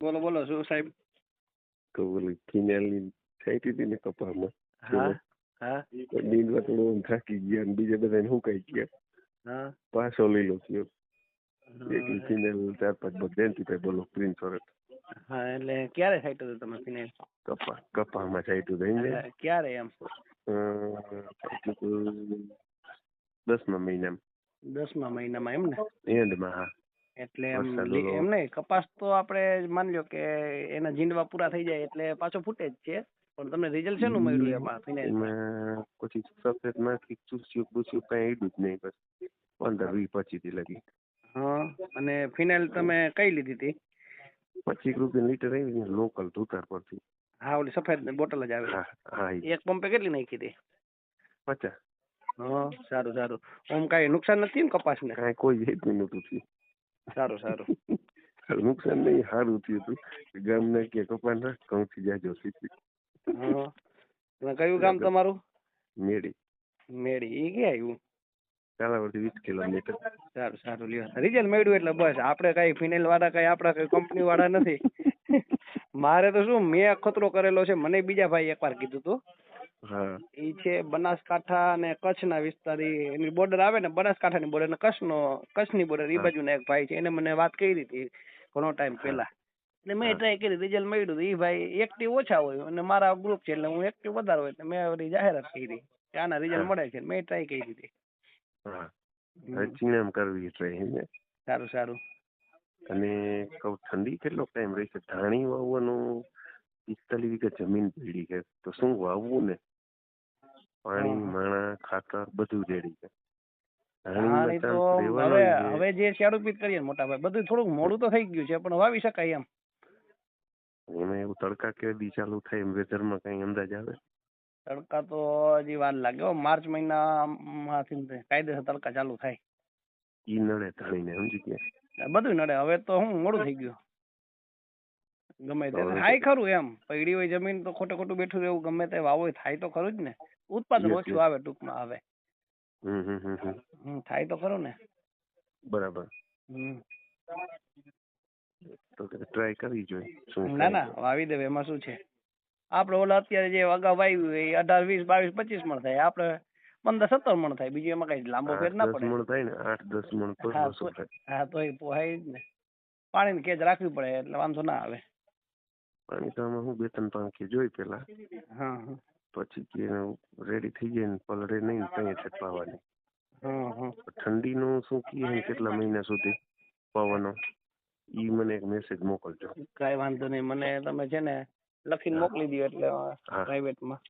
બોલો બોલો શું સાહેબ? તો ઓલી ખીનાલની છાંટી હતી ને કપામાં હા હા. તો નીંદવા થોડો થાકી ગયા અને બીજા બધાને હુકાઈ ગયા? હા. પાછો લીલો થયો. એક ખીનાલ ચાર પાંચ બગ જયંતિભાઈ બોલો પ્રિન્સ વરત હા એટલે ક્યારે છાંટ્યું હતું તમે ફિનાઇલ કપા કપામાં તો થઈ ક્યારે એમ? દસમા મહિનામાં. દસમા મહિનામાં એમ ને? એન્ડમાં હા. એટલે એમ નહીં કપાસ તો આપણે માની લો કે એના જીંડવા પૂરા થઈ જાય એટલે પાછો ફૂટે જ છે. પણ તમને રિઝલ્ટ શેનું મળ્યું એમાં ફિનાઇલ પછી સફેદમાંથી ચૂસ્યું પૂછ્યું કઈ ઈડું જ નહીં બસ. પંદર વીસ પચીસથી લગી. હા અને ફિનાઇલ તમે કઈ લીધી હતી? પચીસ રૂપિયા લીટર આવી ને લોકલ ધૂતાર પરથી. હા ઓલી સફેદ બોટલ જ આવે. હા એક પંપે કેટલી નાખી હતી? પચાસ. હા સારું સારું. આમ કાંઈ નુકસાન નથી ને કપાસને? કાંઈ કોઈ હેતું નતું થયું. સારું સારું. નુકસાન નહીં સારું થયું હતું ગામના કે કપાના રાખ ઘઉંથી જોશી કયું ગામ તમારું? મેડી. મેડી. એ ક્યાં આવ્યું કાલાવડથી વીસ કિલોમીટર. સારું સારું. લ્યો. રિઝલ્ટ મેળવ્યું એટલે બસ. આપણે કઈ ફિનાઇલ વાળા કઈ આપણા કઈ કંપની વાળા નથી. મારે તો શું મેં ખતરો કરેલો છે. મને બીજા ભાઈ એકવાર કીધું હતું હા. ઈ છે બનાસકાંઠા અને કચ્છના વિસ્તાર ઈ એની બોર્ડર આવે ને બનાસકાંઠાની બોર્ડર નો કચ્છની બોર્ડર ઈ બાજુ ના એક ભાઈ છે એને મને વાત કરી હતી ઘણો ટાઈમ હા. પહેલા. એટલે મેં. ટ્રાય કરી રિઝલ્ટ મળ્યું ઈ ભાઈ એક્ટિવ ઓછા હોય અને મારા ગ્રુપ છે એટલે હું એક્ટિવ વધારે હોય એટલે મેં વળી જાહેરાત કરી. કે આના રિઝલ્ટ મળે છે મેં ટ્રાય કરી હતી. હા. રચીનામ કરવી ને? સારું સારું. અને કઉ ઠંડી કેટલો ટાઈમ રહેશે ધાણી વાવવાનું પિસ્તાલીસ વીઘા જમીન પડી છે? તો શું વાવવું ને? પાણી માણા ખાતર બધું રેડી છે. હવે જે. હવે જે શાડુપીત કરીએ મોટા ભાઈ બધું થોડુંક મોડું તો થઈ ગયું છે પણ વાવી શકાય એમ. એમાં એવું તડકા કે દી ચાલુ થાય એમ વેધરમાં કઈ અંદાજ આવે? તડકા તો હજી વાર લાગે હો માર્ચ મહિના માંથી કાયદેસર તડકા ચાલુ થાય. ઈ નડે ધાણીને સમજી ગયા? બધું નડે હવે તો હું મોડું થઈ ગયું. ગમે તે થાય ખરું એમ. પડી હોય જમીન તો ખોટે ખોટું બેઠું રહેવું ગમે તે વાવો થાય તો ખરું જ ને. ઉત્પાદન ઓછું આવે ટૂંકમાં આવે થાય તો ખરું ને. બરાબર. તો ટ્રાય કરવી જોઈએ ના ના વાવી દેવે એમાં શું છે? આપણે ઓલા અત્યારે જે અગાઉ વાવ્યું એ અઢાર વીસ બાવીસ પચીસ મણ થાય આપણે પંદર સત્તર મણ થાય બીજું એમાં કઈ લાંબો ફેર ના પડે. મણ થાય ને આઠ દસ મણ હા, તો- થાય? હા તો એ પોહાય જ ને. પાણીની કેજ રાખવી પડે એટલે વાંધો ના આવે. પાણી તો આમાં હું બે ત્રણ પાંખી જોઈ પેલા. પછી કે રેડી થઈ જાય ને પલળે નહીં ને ત્યાં હા ઠંડીનું શું કીએ કેટલા મહિના સુધી પવનો ઈ મને એક મેસેજ મોકલજો. કાંઈ વાંધો નહીં. મને તમે છે ને લખીને મોકલી દો એટલે પ્રાઇવેટમાં